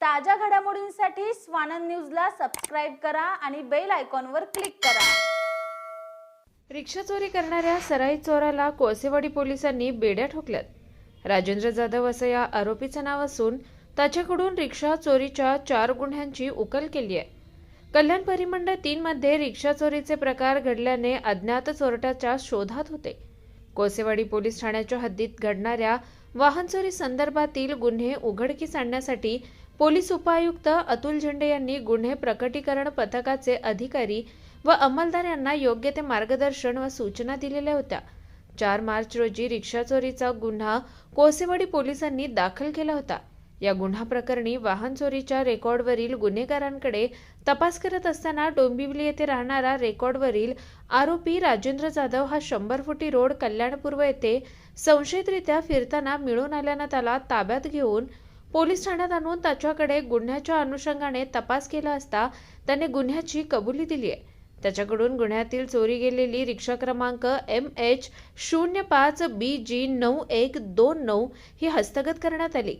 ताज्या घडामोडींसाठी स्वानंद न्यूजला सबस्क्राईब करा आणि बेल आयकॉनवर क्लिक करा. रिक्षा चोरी करणाऱ्या सराई चोराला कोळसेवाडी पोलिसांनी बेड्या ठोकल्यात. राजेंद्र जाधव असं या आरोपीचं नाव असून त्याच्याकडून रिक्षा चोरीच्या चार गुन्ह्यांची उकल केली आहे. कल्याण परिमंडळ तीन मध्ये रिक्षा चोरीचे प्रकार घडल्याने अज्ञात चोरट्याच्या शोधात होते. कोसेवाडी पोलीस ठाण्याच्या हद्दीत घडणाऱ्या वाहन चोरी संदर्भातील गुन्हे उघडकीस आणण्यासाठी पोलीस उपायुक्त अतुल झेंडे यांनी गुन्हे प्रकटीकरण पथकाचे अधिकारी व अंमलदार यांना योग्य ते मार्गदर्शन व सूचना दिलेल्या होत्या. चार मार्च रोजी रिक्षा चोरीचा गुन्हा कोसेवाडी पोलिसांनी दाखल केला होता. या गुन्हा प्रकरणी वाहन चोरीच्या रेकॉर्डवरील गुन्हेगारांकडे तपास करत असताना डोंबिवली येथे राहणारा रेकॉर्डवरील आरोपी राजेंद्र जाधव हा शंभर फुटी रोड कल्याणपूर्व येथे संशयितरित्या फिरताना मिळून आल्यानं त्याला ताब्यात घेऊन पोलीस ठाण्यात आणून त्याच्याकडे गुन्ह्याच्या अनुषंगाने तपास केला असता त्याने गुन्ह्याची कबुली दिली आहे. त्याच्याकडून गुन्ह्यातील चोरी गेलेली रिक्षा क्रमांक एम एच शून्य पाच बी जी नऊ एक दोन नऊ ही हस्तगत करण्यात आली.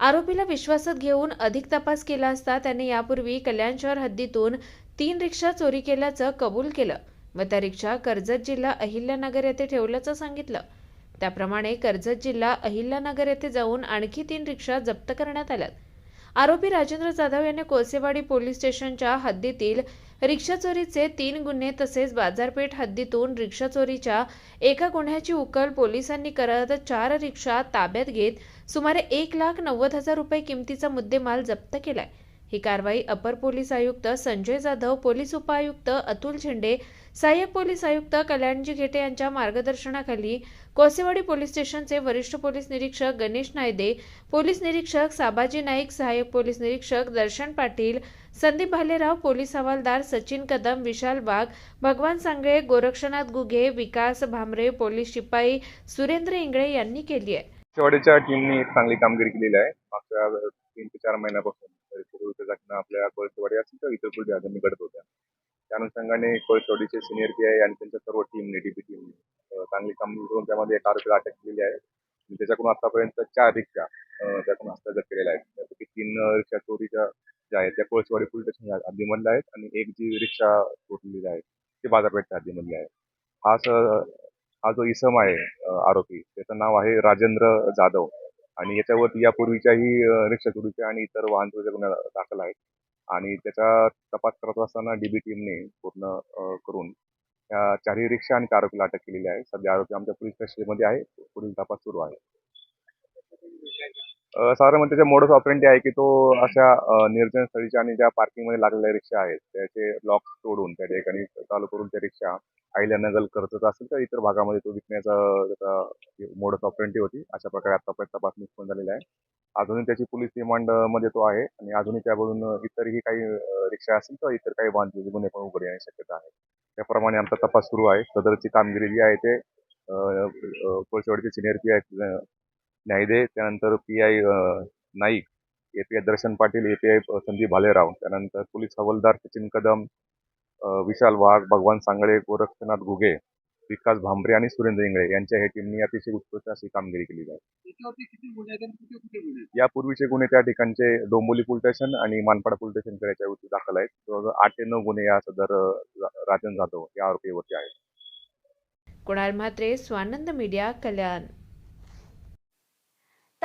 आरोपीला विश्वासात घेऊन अधिक तपास केला असता त्याने यापूर्वी कल्याण शहर हद्दीतून तीन रिक्षा चोरी केल्याचं कबूल केलं. व त्या रिक्षा कर्जत जिल्हा अहिल्यानगर येथे ठेवल्याचं सांगितलं. त्याप्रमाणे कर्जत जिल्हा अहिल्यानगर येथे जाऊन आणखी तीन रिक्षा जप्त करण्यात आल्यात. आरोपी राजेंद्र जाधव याने कोळसेवाडी पोलीस स्टेशनच्या हद्दीतील रिक्षा चोरीचे तीन गुन्हे तसेच बाजारपेठ हद्दीतून रिक्षा चोरीच्या एका गुन्ह्याची उकल पोलिसांनी करत चार रिक्षा ताब्यात घेत सुमारे एक लाख नव्वद हजार रुपये किमतीचा मुद्देमाल जप्त केलाय. ही कारवाई अपर पोलीस आयुक्त संजय जाधव पोलीस उपायुक्त अतुल झेंडे सहाय्यक पोलीस आयुक्त कल्याणजी घेटे यांच्या मार्गदर्शनाखाली कोसेवाडी पोलीस स्टेशनचे वरिष्ठ पोलीस निरीक्षक गणेश नायदे पोलीस निरीक्षक साबाजी नाईक सहाय्यक पोलीस निरीक्षक दर्शन पाटील संदीप भालेराव पोलीस हवालदार सचिन कदम विशाल वाघ भगवान सांगळे गोरक्षनाथ गुघे विकास भामरे पोलीस शिपाई सुरेंद्र इंगळे यांनी केली आहे. टीमने एक चांगली कामगिरी केलेली आहे. मागच्या तीन ते चार महिन्यापासून पूर्वीच्या घटना आपल्या कोळसेवाडी असेल तर इतर कुठे अजून घडत होत्या. त्या अनुषंगाने कोळसेवाडीचे सिनियर पी आय आणि त्यांच्या सर्व टीमने डीपी टीमने चांगली कामगिरी करून त्यामध्ये एक आरोपीला अटक केलेली आहे. त्याच्याकडून आतापर्यंत चार रिक्षा अं, त्यातून हस्तगत केलेल्या आहेत. त्यापैकी तीन रिक्षा चोरीच्या ज्या आहेत त्या कोळसेवाडी पोलीस स्टेशन हद्दीमधल्या आहेत आणि एक जी रिक्षा चोरलेली आहे ती बाजारपेठच्या हद्दीमधली आहे हा हा जो इसम आहे आरोपी त्याचं नाव आहे राजेंद्र जाधव. आणि याच्यावरती यापूर्वीच्याही रिक्षा चोरीच्या आणि इतर वाहन चोरीच्या गुन्हा दाखल आहेत. आणि त्याचा तपास करत असताना डीबी टीमने पूर्ण करून या चारही रिक्षा आणि आरोपीला अटक केलेली आहे. सध्या आरोपी आमच्या पोलीस कस्टडीमध्ये आहे. पुढील तपास सुरू आहे. साधारण त्याचे मोडस ऑपरेंटी आहे की तो अशा निर्जन स्थळीच्या आणि ज्या पार्किंगमध्ये लागलेल्या रिक्षा आहेत त्याचे लॉक तोडून त्या ठिकाणी चालू करून त्या रिक्षा आईल्यानगल करतच असेल तर इतर भागामध्ये तो विकण्याचा त्याचा मोडस ऑपरेंटी होती. अशा प्रकारे आतापर्यंत तपास निष्पन्न झालेला आहे. अजूनही त्याची पोलीस रिमांडमध्ये तो आहे आणि अजूनही त्यावरून इतरही काही रिक्षा असतील तर इतर काही वाहन गुन्हे पण उघड येण्याची शक्यता आहे. त्याप्रमाणे आमचा तपास सुरू आहे. सदरची कामगिरी जी आहे ते कोळसेवाडीचे सिनियर पी आय न्यायदे त्यानंतर P I Naik A P I Darshan Patil A P I Sandeep Bhalerao. त्यानंतर पोलीस हवालदार सचिन कदम विशाल वाघ भगवान सांगळे गोरक्षनाथ घुगे विकास भांबरे आणि सुरेंद्र इंगळे यांच्या हे टीमनी अतिशय उत्कृष्ट अशी कामगिरी केली आहे. गुन्हे यापूर्वीचे गुन्हे त्या ठिकाणचे डोंबोली पोलीस स्टेशन आणि मानपाडा पोलीस स्टेशन याच्यावरती दाखल आहेत. जवळजवळ आठ ते नऊ गुन्हे या सदर राजन जाधव या आरोपीवरती आहेत. कुणाल म्हात्रे स्वानंद मीडिया कल्याण.